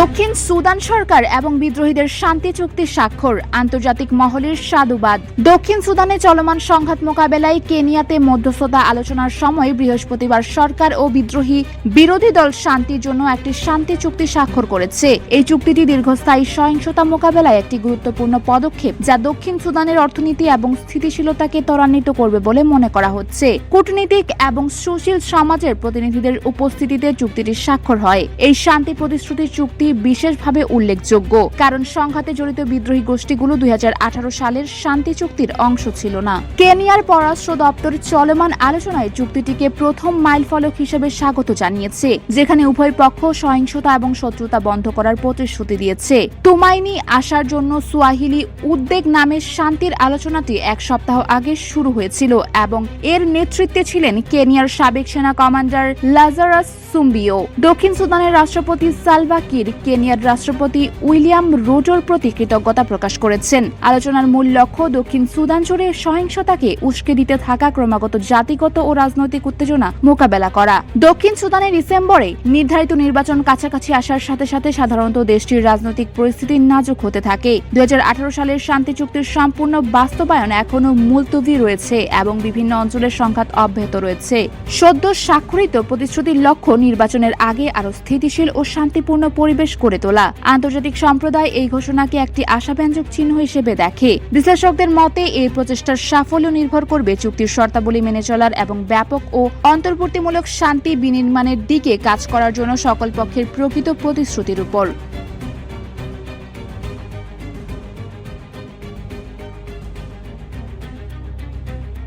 দক্ষিণ সুদান সরকার এবং বিদ্রোহীদের শান্তি চুক্তি স্বাক্ষর। আন্তর্জাতিক মহলের সাধুবাদ। দক্ষিণ সুদানে চলমান সংঘাত মোকাবেলায় কেনিয়াতে মধ্যস্থতা আলোচনার সময় বৃহস্পতিবার সরকার ও বিদ্রোহী বিরোধী দল শান্তির জন্য একটি শান্তি চুক্তি স্বাক্ষর করেছে। এই চুক্তিটি দীর্ঘস্থায়ী সহিংসতা মোকাবেলায় একটি গুরুত্বপূর্ণ পদক্ষেপ, যা দক্ষিণ সুদানের অর্থনীতি এবং স্থিতিশীলতাকে ত্বরান্বিত করবে বলে মনে করা হচ্ছে। কূটনীতিক এবং সুশীল সমাজের প্রতিনিধিদের উপস্থিতিতে চুক্তিটি স্বাক্ষর হয়। এই শান্তি প্রতিশ্রুতি চুক্তি বিশেষভাবে উল্লেখযোগ্য, কারণ সংঘাতে জড়িত বিদ্রোহী গোষ্ঠীগুলো দুই হাজার আঠারো সালের শান্তি চুক্তির অংশ ছিল না। কেনিয়ার পররাষ্ট্র দপ্তর চলমান আলোচনায় চুক্তিটিকে প্রথম মাইল ফলক হিসেবে স্বাগত জানিয়েছে, যেখানে উভয় পক্ষ সহিংসতা এবং শত্রুতা বন্ধ করার প্রতিশ্রুতি দিয়েছে। তুমাইনি আসার জন্য সুয়াহিলি উদ্বেগ নামের শান্তির আলোচনাটি এক সপ্তাহ আগে শুরু হয়েছিল এবং এর নেতৃত্বে ছিলেন কেনিয়ার সাবেক সেনা কমান্ডার লাজারাস সুম্বিও। দক্ষিণ সুদানের রাষ্ট্রপতি সালভা কির কেনিয়ার রাষ্ট্রপতি উইলিয়াম রোটোর প্রতি কৃতজ্ঞতা প্রকাশ করেছেন। আলোচনার মূল লক্ষ্য দক্ষিণ সুদান জুড়ে সহিংসতাকে উস্কে দিতে থাকা ক্রমাগত জাতিগত ও রাজনৈতিক উত্তেজনা মোকাবেলা করা। দক্ষিণ সুদানে ডিসেম্বরে নির্ধারিত নির্বাচন কাছাকাছি আসার সাথে সাথে সাধারণত দেশটির রাজনৈতিক পরিস্থিতি নাজুক হতে থাকে। দু হাজার আঠারো সালের শান্তি চুক্তির সম্পূর্ণ বাস্তবায়ন এখনও মুলতুবি রয়েছে এবং বিভিন্ন অঞ্চলের সংঘাত অব্যাহত রয়েছে। সদ্য স্বাক্ষরিত প্রতিশ্রুতির লক্ষ্য নির্বাচনের আগে আরও স্থিতিশীল ও শান্তিপূর্ণ পরিবেশ করে তোলা। আন্তর্জাতিক সম্প্রদায় এই ঘোষণাকে একটি আশাব্যঞ্জক চিহ্ন হিসেবে দেখে। বিশ্লেষকদের মতে, এই প্রচেষ্টার সাফল্য নির্ভর করবে চুক্তির শর্তাবলী মেনে চলার এবং ব্যাপক ও অন্তর্বর্তীমূলক শান্তি বিনির্মাণের দিকে কাজ করার জন্য সকল পক্ষের প্রকৃত প্রতিশ্রুতির উপর।